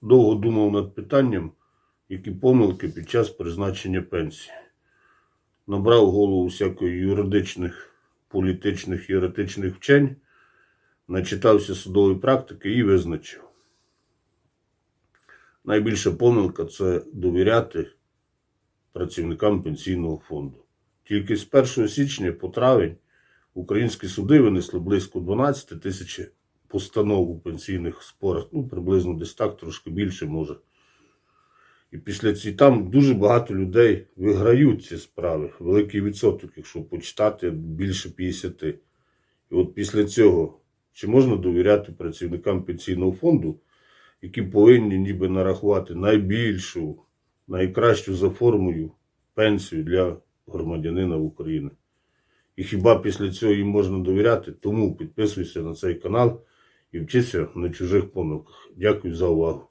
довго думав над питанням, які помилки під час призначення пенсії. Набрав голову всякої юридичних, політичних, юридичних вчень, начитався судової практики і визначив. Найбільша помилка це довіряти працівникам пенсійного фонду. Тільки з 1 січня по травень українські суди винесли близько 12 тисяч постанов у пенсійних спорах, ну приблизно десь так, трошки більше може. І після ці там дуже багато людей виграють ці справи. Великий відсоток, якщо почитати, більше 50. І от після цього, чи можна довіряти працівникам пенсійного фонду, які повинні ніби нарахувати найбільшу, найкращу за формою пенсію для громадянина України. І хіба після цього їм можна довіряти? Тому підписуйся на цей канал і вчися на чужих помилках. Дякую за увагу.